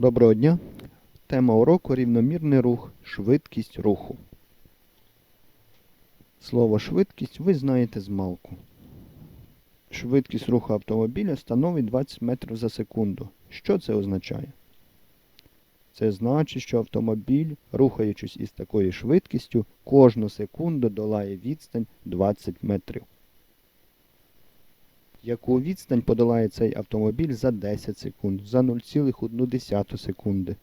Доброго дня. Тема уроку рівномірний рух, швидкість руху. Слово швидкість ви знаєте з малку. Швидкість руху автомобіля становить 20 метрів за секунду. Що це означає? Це значить, що автомобіль, рухаючись із такою швидкістю, кожну секунду долає відстань 20 метрів. Яку відстань подолає цей автомобіль за 10 секунд, за 0,1 секунди.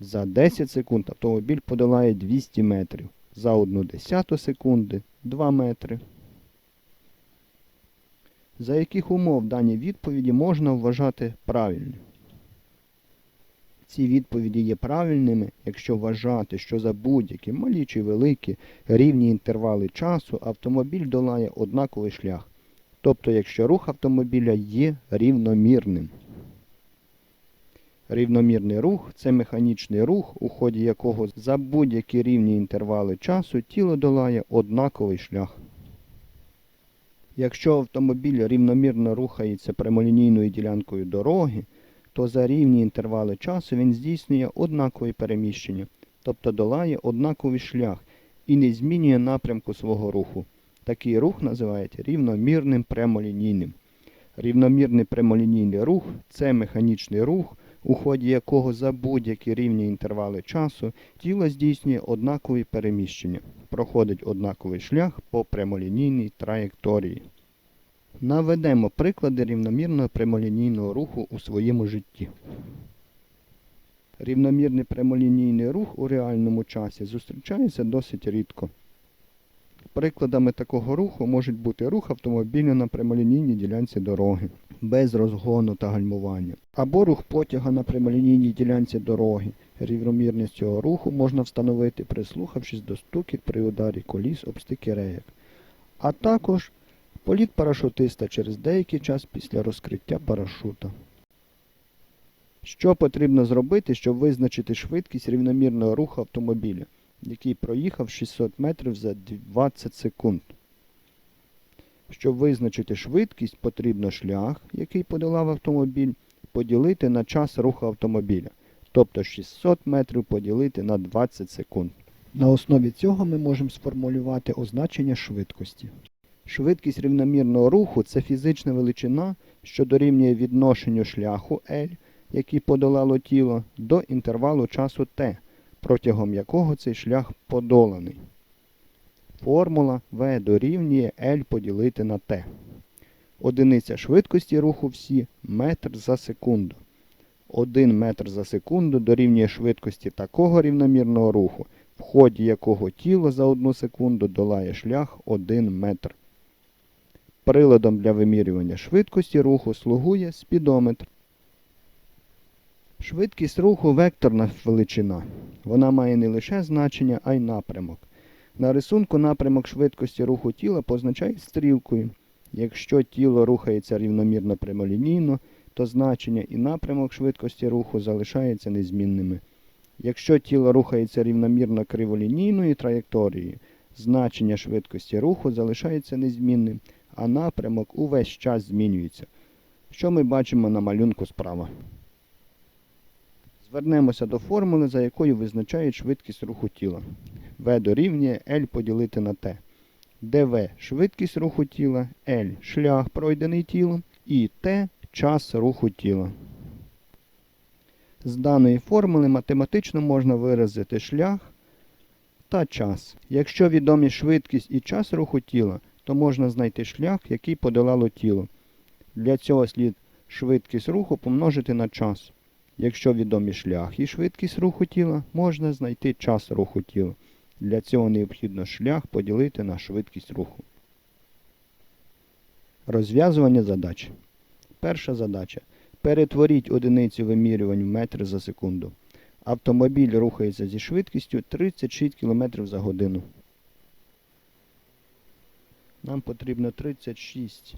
За 10 секунд автомобіль подолає 200 метрів, за 1 секунди 2 метри. За яких умов дані відповіді можна вважати правильними? Ці відповіді є правильними, якщо вважати, що за будь-які малі чи великі рівні інтервали часу автомобіль долає однаковий шлях. Тобто, якщо рух автомобіля є рівномірним. Рівномірний рух це механічний рух, у ході якого за будь-які рівні інтервали часу тіло долає однаковий шлях. Якщо автомобіль рівномірно рухається прямолінійною ділянкою дороги, то за рівні інтервали часу він здійснює однакові переміщення, тобто долає однаковий шлях і не змінює напрямку свого руху. Такий рух називають рівномірним прямолінійним. Рівномірний прямолінійний рух це механічний рух, у ході якого за будь-які рівні інтервали часу тіло здійснює однакові переміщення, проходить однаковий шлях по прямолінійній траєкторії. Наведемо приклади рівномірного прямолінійного руху у своєму житті. Рівномірний прямолінійний рух у реальному часі зустрічається досить рідко. Прикладами такого руху можуть бути рух автомобіля на прямолінійній ділянці дороги без розгону та гальмування, або рух потяга на прямолінійній ділянці дороги. Рівномірність цього руху можна встановити, прислухавшись до стукіт при ударі коліс об стики рейок, а також політ парашутиста через деякий час після розкриття парашута. Що потрібно зробити, щоб визначити швидкість рівномірного руху автомобіля? Який проїхав 600 метрів за 20 секунд. Щоб визначити швидкість, потрібно шлях, який подолав автомобіль, поділити на час руху автомобіля. Тобто 600 метрів поділити на 20 секунд. На основі цього ми можемо сформулювати означення швидкості. Швидкість рівномірного руху це фізична величина, що дорівнює відношенню шляху L, який подолало тіло, до інтервалу часу T протягом якого цей шлях подоланий. Формула V дорівнює L поділити на T. Одиниця швидкості руху всі метр за секунду. 1 метр за секунду дорівнює швидкості такого рівномірного руху, в ході якого тіло за 1 секунду долає шлях 1 метр. Приладом для вимірювання швидкості руху слугує спідометр. Швидкість руху векторна величина. Вона має не лише значення, а й напрямок. На рисунку напрямок швидкості руху тіла позначають стрілкою. Якщо тіло рухається рівномірно прямолінійно, то значення і напрямок швидкості руху залишаються незмінними. Якщо тіло рухається рівномірно криволінійною траєкторією, значення швидкості руху залишається незмінним, а напрямок увесь час змінюється. Що ми бачимо на малюнку справа? Звернемося до формули, за якою визначають швидкість руху тіла. V дорівнює L поділити на T, де V швидкість руху тіла, L шлях пройдений тілом і T час руху тіла. З даної формули математично можна виразити шлях та час. Якщо відомі швидкість і час руху тіла, то можна знайти шлях, який подолало тіло. Для цього слід швидкість руху помножити на час. Якщо відомі шлях і швидкість руху тіла, можна знайти час руху тіла. Для цього необхідно шлях поділити на швидкість руху. Розв'язування задач. Перша задача. Перетворіть одиницю вимірювань в метри за секунду. Автомобіль рухається зі швидкістю 36 км за годину. Нам потрібно 36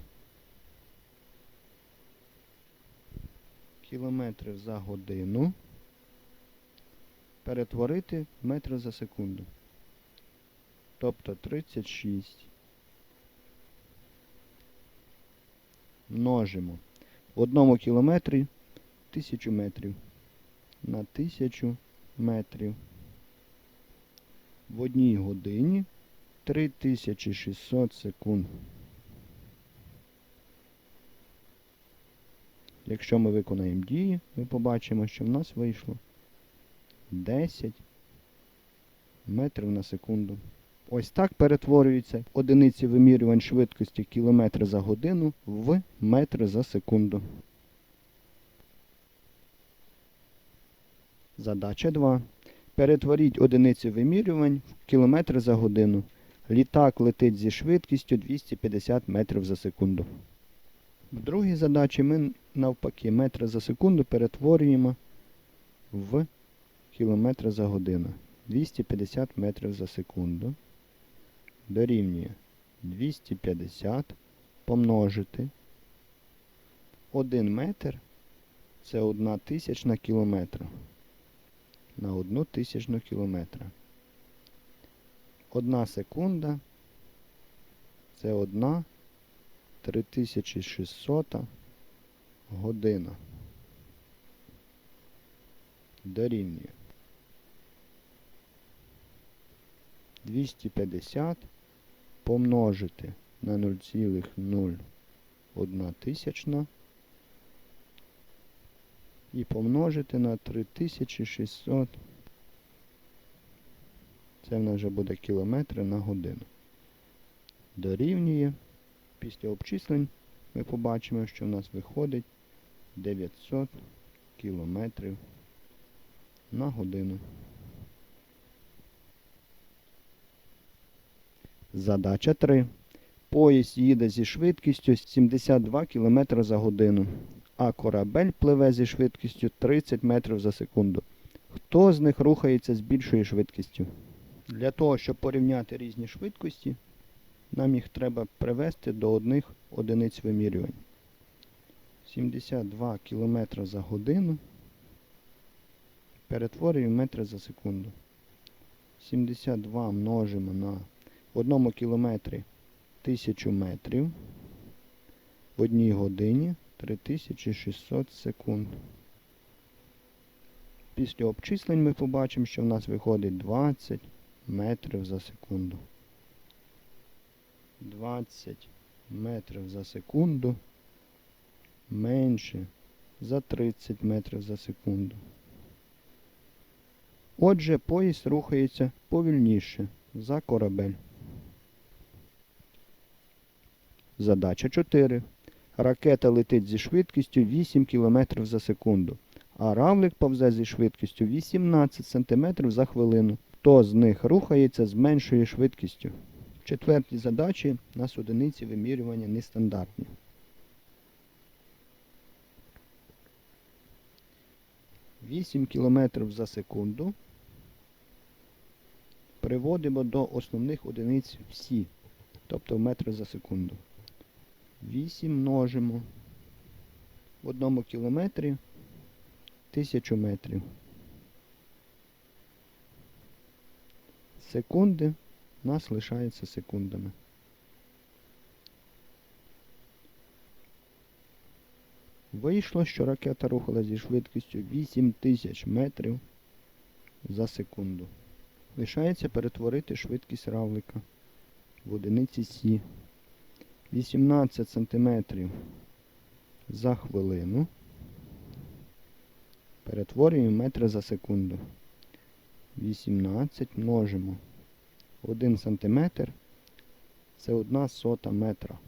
кілометрів за годину перетворити в метри за секунду. Тобто 36 множимо. В одному кілометрі 1000 метрів на 1000 метрів. В одній годині 3600 секунд. Якщо ми виконаємо дії, ми побачимо, що в нас вийшло 10 метрів на секунду. Ось так перетворюються одиниці вимірювань швидкості кілометри за годину в метри за секунду. Задача 2. Перетворіть одиниці вимірювань в кілометри за годину. Літак летить зі швидкістю 250 метрів за секунду. В другій задачі ми навпаки метри за секунду перетворюємо в кілометри за годину. 250 метрів за секунду дорівнює 250 помножити 1 метр це 1 тисячна кілометра на 1 тисячну кілометра. 1 секунда це 1 3600 година. Дорівнює 250 помножити на 0,01 тисячна і помножити на 3600. Це в нас вже буде кілометри на годину. Дорівнює. Після обчислень ми побачимо, що в нас виходить 900 кілометрів на годину. Задача 3. Поїзд їде зі швидкістю 72 км за годину, а корабель пливе зі швидкістю 30 метрів за секунду. Хто з них рухається з більшою швидкістю? Для того, щоб порівняти різні швидкості, нам їх треба привести до одних одиниць вимірювань. 72 км за годину перетворюємо метри за секунду. 72 множимо на в одному кілометрі 1000 метрів. В одній годині 3600 секунд. Після обчислень ми побачимо, що в нас виходить 20 метрів за секунду. 20 метрів за секунду менше за 30 метрів за секунду. Отже, поїзд рухається повільніше за корабель. Задача 4. Ракета летить зі швидкістю 8 км за секунду, а равлик повзе зі швидкістю 18 см за хвилину. Хто з них рухається з меншою швидкістю? В четвертій задачі у нас одиниці вимірювання нестандартні. Вісім кілометрів за секунду приводимо до основних одиниць всі, тобто в метри за секунду. 8 множимо в одному кілометрі 1000 метрів. Секунди нас лишаються секундами. Вийшло, що ракета рухала зі швидкістю 8000 метрів за секунду. Лишається перетворити швидкість равлика в одиниці Сі. 18 см за хвилину. Перетворюємо метри за секунду. 18 множимо. 1 см це 1 сота метра.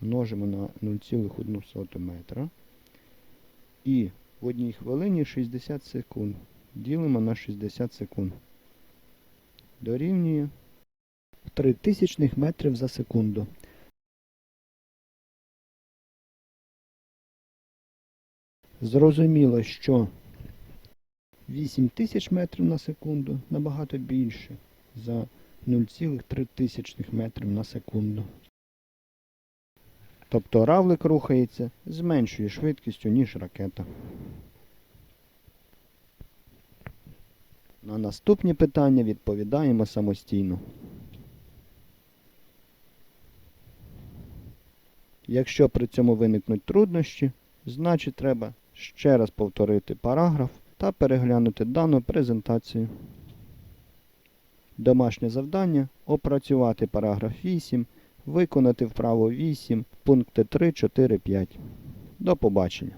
Множимо на 0,1 метра. І в одній хвилині 60 секунд. Ділимо на 60 секунд. Дорівнює 3 тисячних метрів за секунду. Зрозуміло, що 8 тисяч метрів на секунду набагато більше за 0,3 тисячних метрів на секунду. Тобто равлик рухається з меншою швидкістю, ніж ракета. На наступні питання відповідаємо самостійно. Якщо при цьому виникнуть труднощі, Значить, треба ще раз повторити параграф та переглянути дану презентацію. Домашнє завдання опрацювати параграф 8, виконати вправо 8, пункти 3, 4, 5. До побачення.